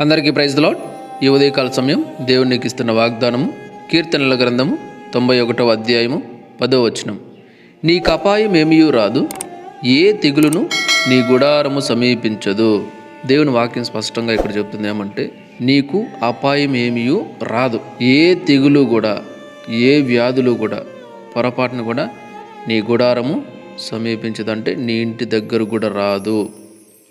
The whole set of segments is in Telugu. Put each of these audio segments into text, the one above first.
అందరికీ ప్రైజ్ లాడ్ ఈ ఉదయకాల సమయం దేవునికి ఇస్తున్న వాగ్దానము కీర్తనల గ్రంథము తొంభై ఒకటవ అధ్యాయము పదో వచనం. నీకు అపాయం ఏమీయూ రాదు ఏ తెగులును నీ గుడారము సమీపించదు. దేవుని వాక్యం స్పష్టంగా ఇక్కడ చెప్తుంది ఏమంటే నీకు అపాయం ఏమీయూ రాదు ఏ తెగులు కూడా ఏ వ్యాధులు కూడా పొరపాటును కూడా నీ గుడారము సమీపించదంటే నీ ఇంటి దగ్గర కూడా రాదు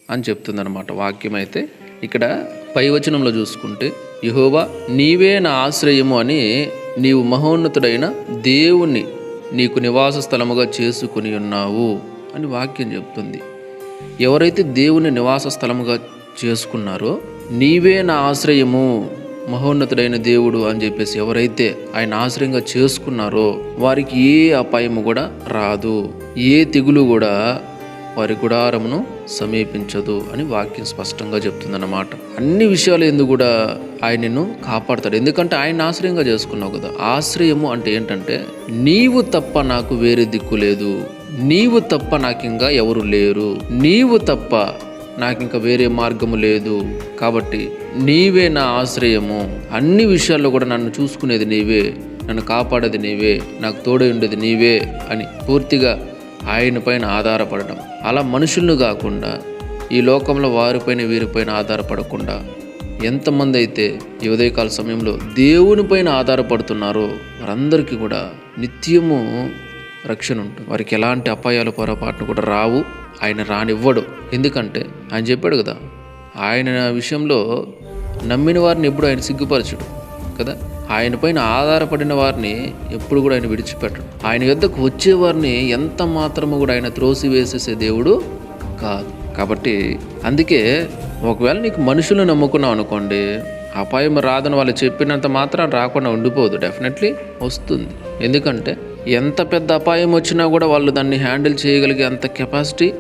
అని చెప్తుందన్నమాట వాక్యం అయితే. ఇక్కడ పైవచనంలో చూసుకుంటే యహోవా నీవే నా ఆశ్రయము అని నీవు మహోన్నతుడైన దేవుణ్ణి నీకు నివాస స్థలముగా చేసుకుని ఉన్నావు అని వాక్యం చెప్తుంది. ఎవరైతే దేవుని నివాస స్థలముగా చేసుకున్నారో నీవే నా ఆశ్రయము మహోన్నతుడైన దేవుడు అని చెప్పేసి ఎవరైతే ఆయన ఆశ్రయంగా చేసుకున్నారో వారికి ఏ అపాయము కూడా రాదు. ఏ తెగులు కూడా వారి గుడారమును సమీపించదు అని వాక్యం స్పష్టంగా చెప్తుందన్నమాట. అన్ని విషయాలు ఎందుకు కూడా ఆయన నిన్ను కాపాడతాడు. ఎందుకంటే ఆయన ఆశ్రయంగా చేసుకున్నావు కదా. ఆశ్రయము అంటే ఏంటంటే నీవు తప్ప నాకు వేరే దిక్కు లేదు. నీవు తప్ప నాకు ఇంకా ఎవరు లేరు. నీవు తప్ప నాకు ఇంకా వేరే మార్గము లేదు. కాబట్టి నీవే నా ఆశ్రయము. అన్ని విషయాల్లో కూడా నన్ను చూసుకునేది నీవే. నన్ను కాపాడేది నీవే. నాకు తోడై ఉండేది నీవే అని పూర్తిగా ఆయన పైన ఆధారపడడం అలా మనుషులను కాకుండా ఈ లోకంలో వారిపైన వీరిపైన ఆధారపడకుండా ఎంతమంది అయితే ఈ ఉదయకాల సమయంలో దేవునిపైన ఆధారపడుతున్నారో వారందరికీ కూడా నిత్యము రక్షణ ఉంటుంది. వారికి ఎలాంటి అపాయాలు పొరపాట్లు కూడా రావు. ఆయన రానివ్వడు. ఎందుకంటే ఆయన చెప్పాడు కదా ఆయన విషయంలో నమ్మిన వారిని ఎప్పుడు ఆయన సిగ్గుపరచడు కదా. ఆయనపైన ఆధారపడిన వారిని ఎప్పుడు కూడా ఆయన విడిచిపెట్టడు. ఆయన వద్దకు వచ్చేవారిని ఎంత మాత్రము కూడా ఆయన త్రోసి వేసేసే దేవుడు కాదు. కాబట్టి అందుకే ఒకవేళ నీకు మనుషులు నమ్ముకున్నావు అనుకోండి అపాయం రాదని వాళ్ళు చెప్పినంత మాత్రం రాకుండా ఉండిపోదు. డెఫినెట్లీ వస్తుంది. ఎందుకంటే ఎంత పెద్ద అపాయం వచ్చినా కూడా వాళ్ళు దాన్ని హ్యాండిల్ చేయగలిగే అంత కెపాసిటీ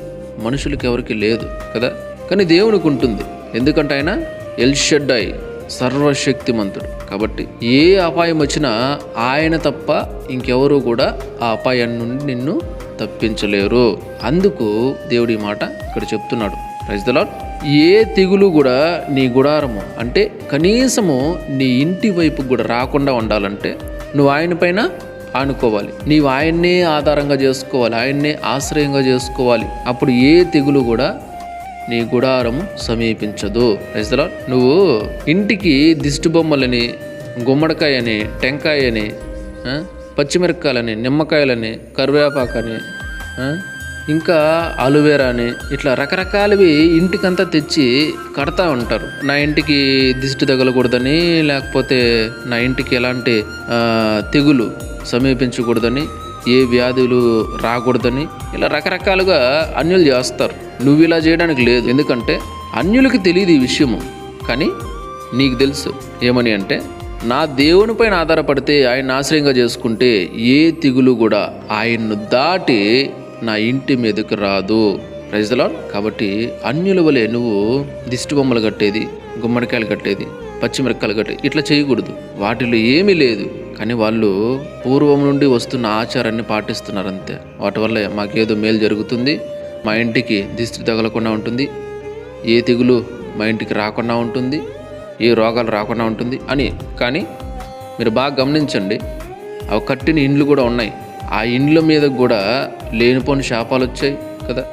మనుషులకి ఎవరికి లేదు కదా. కానీ దేవునికి ఉంటుంది. ఎందుకంటే ఆయన ఎల్షెడ్డాయి సర్వశక్తిమంతుడు. కాబట్టి ఏ అపాయం వచ్చినా ఆయన తప్ప ఇంకెవరు కూడా ఆ అపాయం నుండి నిన్ను తప్పించలేరు. అందుకు దేవుడి మాట ఇక్కడ చెప్తున్నాడు. ప్రైజ్ ఏ తెగులు కూడా నీ గుడారము అంటే కనీసము నీ ఇంటి వైపు కూడా రాకుండా ఉండాలంటే నువ్వు ఆయన పైన ఆనుకోవాలి. నీవు ఆయన్నే ఆధారంగా చేసుకోవాలి ఆయన్నే ఆశ్రయంగా చేసుకోవాలి. అప్పుడు ఏ తెగులు కూడా నీ గుడారము సమీపించదు. రైతులా నువ్వు ఇంటికి దిష్టి బొమ్మలని గుమ్మడికాయని టెంకాయని పచ్చిమిరపకాయలని నిమ్మకాయలని కరివేపాకని ఇంకా అలోవేరా అని ఇట్లా రకరకాలవి ఇంటికంతా తెచ్చి కడతా ఉంటారు. నా ఇంటికి దిష్టి తగలకూడదని లేకపోతే నా ఇంటికి ఎలాంటి తెగులు సమీపించకూడదని ఏ వ్యాధులు రాకూడదని ఇలా రకరకాలుగా అన్యులు చేస్తారు. నువ్వు ఇలా చేయడానికి లేదు. ఎందుకంటే అన్యులకి తెలియదు ఈ విషయము. కానీ నీకు తెలుసు ఏమని అంటే నా దేవునిపైన ఆధారపడితే ఆయన ఆశ్రయంగా చేసుకుంటే ఏ తిగులు కూడా ఆయన్ను దాటి నా ఇంటి మీదకి రాదు. రైజలా కాబట్టి అన్యుల వలె నువ్వు దిష్టి బొమ్మలు కట్టేది గుమ్మడికాయలు కట్టేది పచ్చిమిరపకాయలు కట్టేది ఇట్లా చేయకూడదు. వాటిలో ఏమీ లేదు. కానీ వాళ్ళు పూర్వం నుండి వస్తున్న ఆచారాన్ని పాటిస్తున్నారు అంతే వాటి వల్ల మాకేదో మేలు జరుగుతుంది మా ఇంటికి దిష్టి తగలకుండా ఉంటుంది ఏ తెగులు మా ఇంటికి రాకుండా ఉంటుంది ఏ రోగాలు రాకుండా ఉంటుంది అని. కానీ మీరు బాగా గమనించండి అవి కట్టిన ఇండ్లు కూడా ఉన్నాయి. ఆ ఇండ్ల మీద కూడా లేనిపోని శాపాలు వచ్చాయి కదా.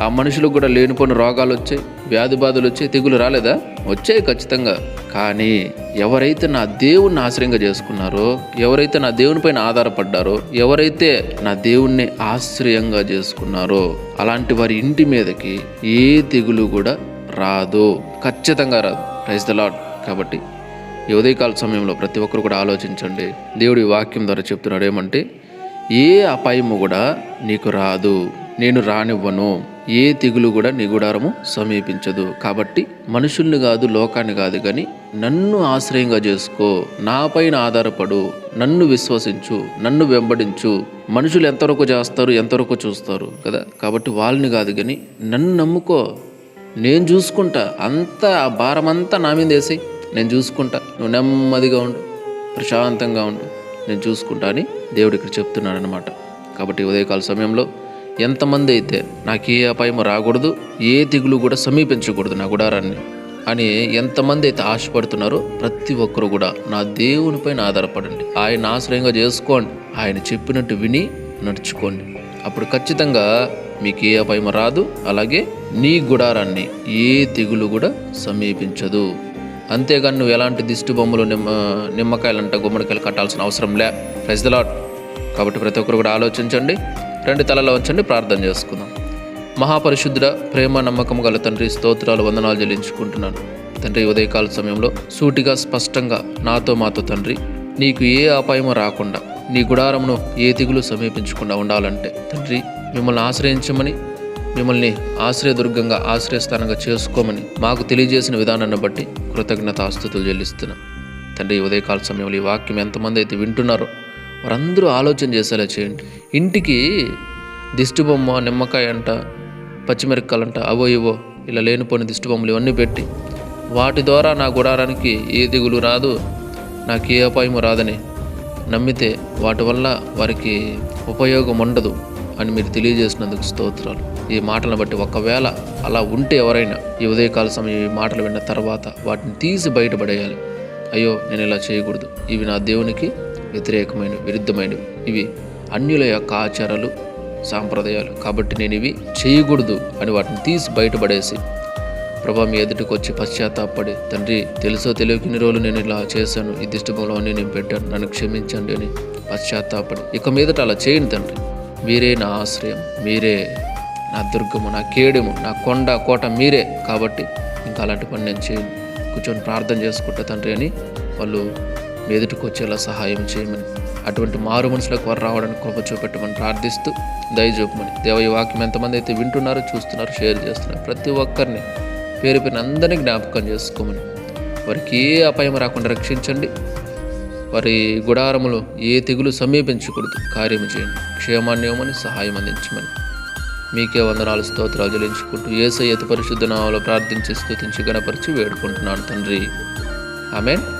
ఆ మనుషులకు కూడా లేనిపోని రోగాలు వచ్చాయి వ్యాధి బాధలు వచ్చాయి తెగులు రాలేదా? వచ్చాయి ఖచ్చితంగా. కానీ ఎవరైతే నా దేవుణ్ణి ఆశ్రయంగా చేసుకున్నారో ఎవరైతే నా దేవుని పైన ఆధారపడ్డారో ఎవరైతే నా దేవుణ్ణి ఆశ్రయంగా చేసుకున్నారో అలాంటి వారి ఇంటి మీదకి ఏ తెగులు కూడా రాదు. ఖచ్చితంగా రాదు. ప్రైజ్ ద లాడ్ కాబట్టి ఈ ఉదయకాల సమయంలో ప్రతి ఒక్కరు కూడా ఆలోచించండి. దేవుడి వాక్యం ద్వారా చెప్తున్నాడు ఏమంటే ఏ అపాయము కూడా నీకు రాదు. నేను రానివ్వను. ఏ తెగులు కూడా నీ సమీపించదు. కాబట్టి మనుషుల్ని కాదు లోకాన్ని కాదు కానీ నన్ను ఆశ్రయంగా చేసుకో నాపైన ఆధారపడు నన్ను విశ్వసించు నన్ను వెంబడించు. మనుషులు ఎంతవరకు చేస్తారు ఎంతవరకు చూస్తారు కదా? కాబట్టి వాళ్ళని కాదు కానీ నన్ను నమ్ముకో. నేను చూసుకుంటా. అంతా ఆ భారం అంతా నా మీద వేసి నేను చూసుకుంటా. నువ్వు నెమ్మదిగా ఉండు ప్రశాంతంగా ఉండు. నేను చూసుకుంటా అని దేవుడు ఇక్కడ చెప్తున్నాడనమాట కాబట్టి ఉదయకాల సమయంలో ఎంతమంది అయితే నాకు ఏ అపాయం రాకూడదు ఏ తెగులు కూడా సమీపించకూడదు నా గుడారాన్ని అని ఎంతమంది అయితే ఆశపడుతున్నారో ప్రతి ఒక్కరు కూడా నా దేవునిపైన ఆధారపడండి. ఆయన ఆశ్రయంగా చేసుకోండి. ఆయన చెప్పినట్టు విని నడుచుకోండి. అప్పుడు ఖచ్చితంగా మీకు ఏ అపాయం రాదు అలాగే నీ గుడారాన్ని ఏ తెగులు కూడా సమీపించదు. అంతేగాని నువ్వు ఎలాంటి దిష్టి బొమ్మలు నిమ్మ నిమ్మకాయలంట గుమ్మడికాయలు కట్టాల్సిన అవసరం లే. ప్రెస్ ద లాట్ కాబట్టి ప్రతి ఒక్కరు కూడా ఆలోచించండి. రెండు తలలో ఉంచండి ప్రార్థన చేసుకుందాం. మహాపరిశుద్ధుడ ప్రేమ నమ్మకం గల తండ్రి స్తోత్రాలు వందనాలు చెల్లించుకుంటున్నాను. తండ్రి ఉదయకాల సమయంలో సూటిగా స్పష్టంగా నాతో మాతో తండ్రి నీకు ఏ అపాయము రాకుండా నీ గుడారమును ఏ దిగులు సమీపించకుండా ఉండాలంటే తండ్రి మిమ్మల్ని ఆశ్రయించమని మిమ్మల్ని ఆశ్రయదుర్గంగా ఆశ్రయస్థానంగా చేసుకోమని మాకు తెలియజేసిన విధానాన్ని బట్టి కృతజ్ఞత ఆస్తుతులు చెల్లిస్తున్నాం. తండ్రి ఉదయకాల సమయంలో ఈ వాక్యం ఎంతమంది అయితే వింటున్నారో వారందరూ ఆలోచన చేసేలా చేయండి. ఇంటికి దిష్టి బొమ్మ నిమ్మకాయ అంట పచ్చిమిరపకాయలంట అవో ఇవో ఇలా లేనిపోయిన దిష్టి బొమ్మలు ఇవన్నీ పెట్టి వాటి ద్వారా నా గుడారానికి ఏ దిగులు రాదు నాకు ఏ అపాయము రాదని నమ్మితే వాటి వల్ల వారికి ఉపయోగం ఉండదు అని మీరు తెలియజేసినందుకు స్తోత్రాలు. ఈ మాటలను బట్టి ఒకవేళ అలా ఉంటే ఎవరైనా ఈ ఉదయకాల సమయం ఈ మాటలు విన్న తర్వాత వాటిని తీసి బయటపడేయాలి. అయ్యో నేను ఇలా చేయకూడదు. ఇవి నా దేవునికి వ్యతిరేకమైన విరుద్ధమైనవి. ఇవి అన్యుల యొక్క ఆచారాలు సాంప్రదాయాలు. కాబట్టి నేను ఇవి చేయకూడదు అని వాటిని తీసి బయటపడేసి ప్రభా మీ ఎదుటికి వచ్చి పశ్చాత్తాపడి తండ్రి తెలుసో తెలియక ఇన్ని రోజులు నేను ఇలా చేశాను. ఈ దిష్టంలో నేను పెట్టాను. నన్ను క్షమించండి అని పశ్చాత్తాపడి ఇక మీదట అలా చేయండి తండ్రి. మీరే నా ఆశ్రయం మీరే నా దుర్గము నా కేడము నా కొండ కోట మీరే. కాబట్టి ఇంకా అలాంటి పని నేను చేయను. కూర్చొని ప్రార్థన చేసుకుంటా తండ్రి అని వాళ్ళు ఎదుటికొచ్చేలా సహాయం చేయమని అటువంటి మారు మనుషులకు వారు రావడానికి కృప చూపెట్టమని ప్రార్థిస్తూ దయచూపమని దేవ ఈ వాక్యం ఎంతమంది అయితే వింటున్నారో చూస్తున్నారు షేర్ చేస్తున్నారు ప్రతి ఒక్కరిని పేరు పైన అందరినీ జ్ఞాపకం చేసుకోమని. వారికి ఏ అపాయం రాకుండా రక్షించండి. వారి గుడారములు ఏ తెగులు సమీపించకూడదు. కార్యము చేయండి. క్షేమాన్ని ఇవ్వమని సహాయం అందించమని. మీకే వందనాలు స్తోత్రాలు చెల్లించుకుంటూ ఏసై అతి పరిశుద్ధ నామలో ప్రార్థించి స్థుతించి గణపరిచి వేడుకుంటున్నాను తండ్రి. ఆమెన్.